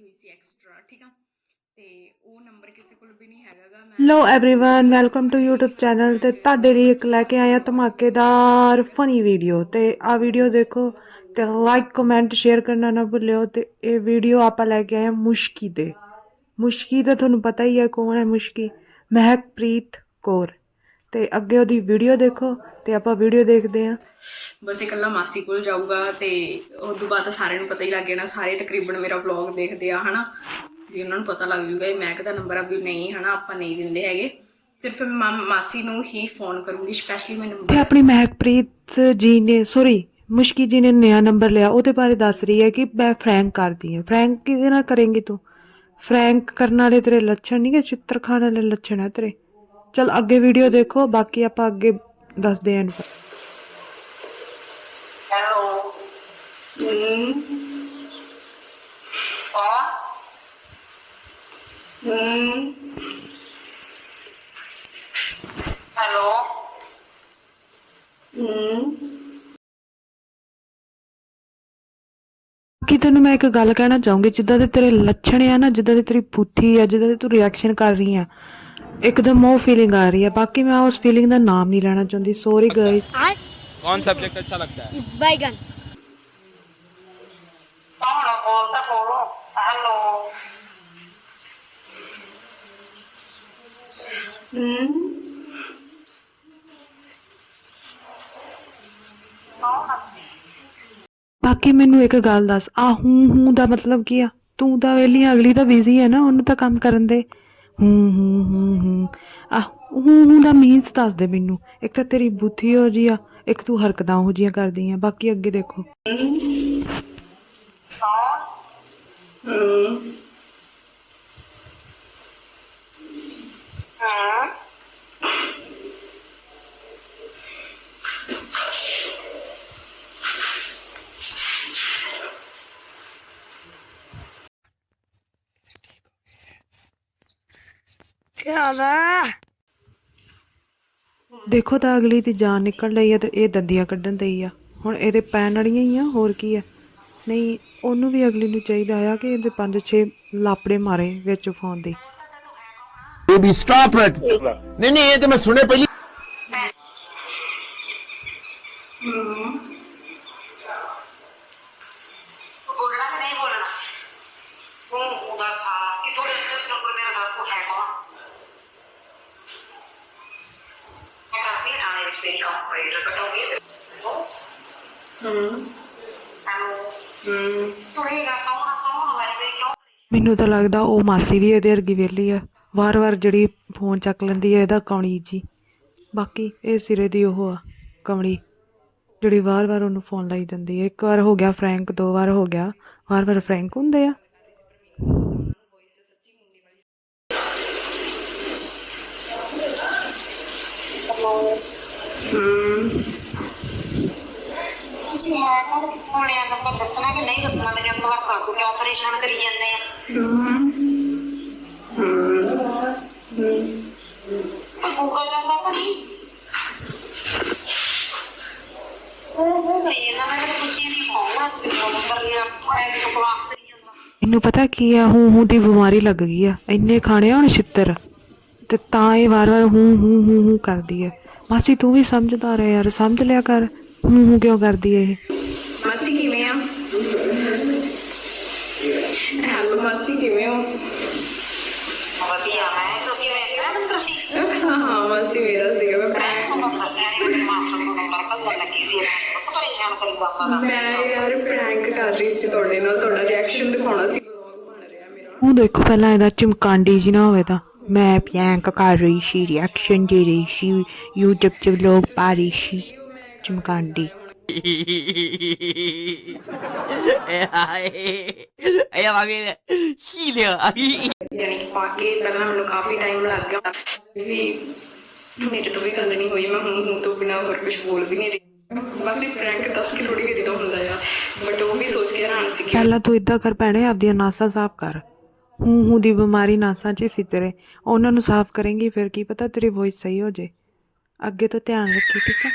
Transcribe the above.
ਹੋਈ ਸੀ ਐਕਸਟਰਾ ਠੀਕ ਆ ਤੇ ਉਹ ਨੰਬਰ ਕਿਸੇ ਕੋਲ ਵੀ ਨਹੀਂ ਹੈਗਾਗਾ ਮੈਂ ਲੋ everyone welcome to YouTube channel ਤੇ ਤੁਹਾਡੇ ਲਈ ਇੱਕ ਲੈ ਕੇ ਆਇਆ ਧਮਾਕੇਦਾਰ ਫਨੀ ਵੀਡੀਓ ਤੇ ਆ ਵੀਡੀਓ ਦੇਖੋ ਤੇ ਲਾਈਕ ਕਮੈਂਟ ਸ਼ੇਅਰ ਕਰਨਾ ਨਾ ਭੁੱਲਿਓ ਤੇ ਇਹ ਵੀਡੀਓ ਆਪਾਂ ਲੈ ਕੇ ਆਏ ਹਾਂ ਮੁਸ਼ਕੀ ਦੇ ਮੁਸ਼ਕੀ ਦਾ ਤੁਹਾਨੂੰ ਪਤਾ ਹੀ ਹੈ ਕੌਣ ਹੈ ਮੁਸ਼ਕੀ ਮਹਿਕਪ੍ਰੀਤ ਕੌਰ ਤੇ ਅੱਗੇ ਉਹਦੀ ਵੀਡੀਓ ਦੇਖੋ ਤੇ ਆਪਾਂ ਵੀਡੀਓ ਦੇਖਦੇ ਹਾਂ। ਬਸ ਇਕੱਲਾ ਮਾਸੀ ਕੋਲ ਜਾਊਗਾ ਤੇ ਉਸ ਤੋਂ ਬਾਅਦ ਤਾਂ ਸਾਰਿਆਂ ਨੂੰ ਪਤਾ ਹੀ ਲੱਗ ਜਾਣਾ ਸਾਰੇ ਤਕਰੀਬਨ ਮੇਰਾ ਵਲੌਗ ਦੇਖਦੇ ਆ ਹਨਾ? ਵੀ ਉਹਨਾਂ ਨੂੰ ਪਤਾ ਲੱਗ ਜੂਗਾ ਇਹ ਮੈਕ ਦਾ ਨੰਬਰ ਆ ਵੀ ਨਹੀਂ ਹਨਾ? ਆਪਾਂ ਨਹੀਂ ਦਿੰਦੇ ਹੈਗੇ। ਸਿਰਫ ਮੈਂ ਮਾ- ਮਾਸੀ ਨੂੰ ਹੀ ਫੋਨ ਕਰੂੰਗੀ ਸਪੈਸ਼ਲੀ ਮੈਂ ਨੰਬਰ ਆਪਣੀ ਮਹਿਕਪ੍ਰੀਤ ਜੀ ਨੇ ਸੌਰੀ ਮੁਸ਼ਕੀ ਜੀ ਨੇ ਨਵਾਂ ਨੰਬਰ ਲਿਆ ਉਹਦੇ ਬਾਰੇ ਦੱਸ ਰਹੀ ਹੈ ਕਿ ਮੈਂ ਫਰੈਂਕ ਕਰਦੀ ਹਾਂ। ਫਰੈਂਕ ਕਿਹਦੇ ਨਾਲ ਕਰੇਂਗੀ ਤੂੰ? ਫਰੈਂਕ ਕਰਨ ਵਾਲੇ ਤੇਰੇ ਲੱਛਣ ਨਹੀਂ ਕਿ ਚਿੱਤਰ ਖਾਣ ਵਾਲੇ ਲੱਛਣ ਹੈ ਤੇਰੇ। ਚਲ ਅੱਗੇ ਵੀਡੀਓ ਦੇਖੋ ਬਾਕੀ ਆਪਾਂ ਅੱਗੇ ਦੱਸਦੇ ਆਂ ਹੈਲੋ। ਹਮ ਕੌਣ ਹਮ ਹੈਲੋ। ਹਮ ਕਿ ਤੈਨੂੰ ਮੈਂ ਇੱਕ ਗੱਲ ਕਹਿਣਾ ਚਾਹੂੰਗੀ ਜਿੱਦਾਂ ਦੇ ਤੇਰੇ ਲੱਛਣ ਆ ਨਾ ਜਿੱਦਾਂ ਦੀ ਤੇਰੀ ਬੁੱਧੀ ਆ ਜਿੱਦਾਂ ਦੀ ਤੂੰ ਰਿਐਕਸ਼ਨ ਕਰ ਰਹੀ ਆ ਇੱਕਦਮ ਉਹ ਫੀਲਿੰਗ ਆ ਰਹੀ ਹੈ ਬਾਕੀ ਮੈਂ ਉਸ ਫੀਲਿੰਗ ਦਾ ਨਾਮ ਨਹੀਂ ਲੈਣਾ ਚਾਹੁੰਦੀ ਸੌਰੀ ਗਾਇਸ कौन सब्जेक्ट अच्छा लगता है बैगन ਕੌਣ ਬੋਲਦਾ ਬੋਲੋ ਹੈਲੋ ਹਮ ਕੌਣ ਬਾਕੀ ਮੈਨੂੰ ਇੱਕ ਗੱਲ ਦੱਸ ਆ ਹੂੰ ਹੂੰ ਦਾ ਮਤਲਬ ਕੀ ਆ ਤੂੰ ਤਾਂ ਵੇਲੀ ਅਗਲੀ ਤਾਂ ਬਿਜ਼ੀ ਹੈ ਨਾ ਉਹਨੂੰ ਤਾਂ ਕੰਮ ਕਰਨ ਦੇ ਹੂੰ ਹੂੰ ਹੂੰ ਹੂੰ। ਆ, ਹੂੰ ਹੂੰ ਦਾ ਮੀਨਸ ਦੱਸ ਦੇ ਮੈਨੂੰ। ਇੱਕ ਤਾਂ ਤੇਰੀ ਬੁੱਧੀ ਹੋ ਜੀ ਆ, ਇੱਕ ਤੂੰ ਹਰਕਤਾਂ ਹੋ ਜੀਆਂ ਕਰਦੀ ਆ। ਬਾਕੀ ਅੱਗੇ ਦੇਖੋ। ਕੌਣ ਹਮ ਹਾਂ ਦੇਖੋ ਤਾਂ ਅਗਲੀ ਦੀ ਜਾਨ ਨਿਕਲ ਲਈ ਆ ਤੇ ਇਹ ਦੰਦੀਆਂ ਕੱਢਣ ਦਈ ਆ। ਹੁਣ ਇਹਦੇ ਪੈਣ ਵਾਲੀਆਂ ਹੀ ਆ ਹੋਰ ਕੀ ਆ? ਨਹੀਂ ਉਹਨੂੰ ਵੀ ਅਗਲੀ ਨੂੰ ਚਾਹੀਦਾ ਆ ਕਿ ਇਹਦੇ ਪੰਜ ਛੇ ਲਾਪੜੇ ਮਾਰੇ ਵਿੱਚ ਫੋਨ ਦੇ। ਬੇਬੀ ਸਟਾਪ ਇਟ ਨਹੀਂ ਨਹੀਂ ਇਹ ਤੇ ਮੈਂ ਸੁਣੇ ਪਹਿਲੀ ਮੈਂ ਕਰਦੀ ਥਾਣੇ ਵਿੱਚ ਤੇਰੀ ਕੰਪਲੇਂਟ ਕਟਾਉਂਗੀ ਹਮ ਮੈਨੂੰ ਤਾਂ ਲੱਗਦਾ ਉਹ ਮਾਸੀ ਵੀ ਇਹਦੇ ਵਰਗੀ ਵਿਹਲੀ ਆ। ਵਾਰ-ਵਾਰ ਜਿਹੜੀ ਫੋਨ ਚੱਕ ਲੈਂਦੀ ਆ, ਇਹਦਾ ਕੌਣੀ ਜੀ। ਬਾਕੀ ਇਹ ਸਿਰੇ ਦੀ ਉਹ ਆ, ਕਮਲੀ। ਜਿਹੜੀ ਵਾਰ-ਵਾਰ ਉਹਨੂੰ ਫੋਨ ਲਾਈ ਜਾਂਦੀ ਹੈ ਇੱਕ ਵਾਰ ਹੋ ਗਿਆ ਫਰੈਂਕ ਦੋ ਵਾਰ ਹੋ ਗਿਆ। ਵਾਰ-ਵਾਰ ਫਰੈਂਕ ਹੁੰਦੇ ਆ ਤੁਸੀਂ ਹੈ ਕੌਣ ਕਿੱਥੋਂ ਲਿਆ ਨੰਬਰ ਦੱਸਣਾ ਕਿ ਨਹੀਂ ਦੱਸਣਾ ਮੈਨੂੰ ਤਾਂ ਦੱਸ ਦੋ ਕਿਉਂ ਪਰੇਸ਼ਾਨ ਕਰੀ ਜਾਂਦੇ ਆ ਕੋਈ ਗੂਗਲ ਜਾਂਦਾ ਤਾਂ ਨਹੀਂ ਉਹ ਨਹੀਂ ਨਾ ਮੈਂ ਕੁਝ ਨਹੀਂ ਕਹੂੰਗਾ ਤੁਸੀਂ ਨੰਬਰ ਲਿਆ ਮੈਂ ਵੀ ਕਲਾਸ ਕਰੀ ਜਾਂਦਾ ਮੈਨੂੰ ਪਤਾ ਕੀ ਆ, ਹੂੰ ਹੂੰ ਦੀ ਬਿਮਾਰੀ ਲੱਗ ਗਈ ਆ, ਇੰਨੇ ਖਾਣੇ ਆ ਹੁਣ ਛਿੱਤਰ, ਤੇ ਤਾਂ ਇਹ ਵਾਰ-ਵਾਰ ਹੂੰ ਹੂੰ ਹੂੰ ਹੂੰ ਕਰਦੀ ਹੈ ਮਾਸੀ ਤੂੰ ਵੀ ਸਮਝਦਾਰ ਹੈ ਯਾਰ ਸਮਝ ਲਿਆ ਕਰ ਹੂੰ ਹੂੰ ਕਿਉਂ ਕਰਦੀ ਹੈ ਇਹ? ਮਾਸੀ ਕਿਵੇਂ ਆ? ਹੈਲੋ ਮਾਸੀ ਕਿਵੇਂ ਹੋ? ਵਧੀਆ ਮੈਂ ਤੁਸੀਂ ਵੇਖਿਆ ਨੰਬਰ ਸੀ। ਹਾਂ ਹਾਂ ਮਾਸੀ ਮੇਰਾ ਸੀਗਾ ਮੈਂ ਤੁਹਾਨੂੰ ਦੱਸਿਆ ਨਹੀਂ ਕਿ ਮਾਸਟਰ ਨੂੰ ਨੰਬਰ ਕੱਲ੍ਹ ਲੱਗੀ ਸੀ ਬਹੁਤ ਪਰੇਸ਼ਾਨ ਕਰੀ ਜਾਂਦਾ ਵਾ। ਮੈਂ ਯਾਰ ਪ੍ਰੈਂਕ ਕਰ ਰਹੀ ਸੀ ਤੁਹਾਡੇ ਨਾਲ ਤੁਹਾਡਾ ਰਿਐਕਸ਼ਨ ਦਿਖਾਉਣਾ ਸੀ ਵਲੌਗ ਬਣ ਰਿਹਾ ਮੇਰਾ। ਉਹ ਦੇਖੋ ਪਹਿਲਾਂ ਇਹਦਾ ਚਮਕਾਂਡੀ ਜੀ ਨਾ ਹੋਵੇ ਤਾਂ। ਮੈਂ ਪਿਆਂਕ ਕਰ ਰਹੀ ਸੀ ਰਿਐਕਸ਼ਨ ਦੇ ਰਹੀ ਸੀ YouTube 'ਚ ਲੋਕ ਪਾ ਰਹੀ ਸੀ ਚਮਕਾਂਡੀ Ay, bakit? Hili ਯਾਨੀ ਕਿ ਪਾ ਕੇ ਪਹਿਲਾਂ ਮੈਨੂੰ ਕਾਫੀ ਟਾਈਮ ਲੱਗ ਗਿਆ। ਵੀ ਮੇਰੇ ਤੋਂ ਵੀ ਗੱਲ ਨਹੀਂ ਹੋਈ ਮੈਂ ਹੁਣ ਹੁਣ ਤੋਂ ਬਿਨਾ ਹੋਰ ਕੁਝ ਬੋਲ ਵੀ ਨਹੀਂ ਰਹੀ। ਬਸ ਇਹ ਪ੍ਰੈਂਕ ਦੱਸ ਕੇ ਥੋੜੀ ਕਰੀ ਤਾਂ ਹੁੰਦਾ ਆ। ਬਟ ਉਹ ਵੀ ਸੋਚ ਕੇ ਹੈਰਾਨ ਸੀ ਕਿ ਪਹਿਲਾਂ ਤੂੰ ਇਦਾਂ ਕਰ ਪੈਣੇ ਆਪਦੀਆਂ ਨਾਸਾਂ ਸਾਫ਼ ਕਰ। ਹੂੰ ਹੂੰ ਦੀ ਬਿਮਾਰੀ ਨਾਸਾਂ 'ਚ ਹੀ ਸੀ ਤੇਰੇ। ਉਹਨਾਂ ਨੂੰ ਸਾਫ਼ ਕਰੇਂਗੀ, ਫਿਰ ਕੀ ਪਤਾ ਤੇਰੀ ਵੌਇਸ ਸਹੀ ਹੋ ਜੇ। ਅੱਗੇ ਤੋਂ ਧਿਆਨ ਰੱਖੀ, ਠੀਕ ਹੈ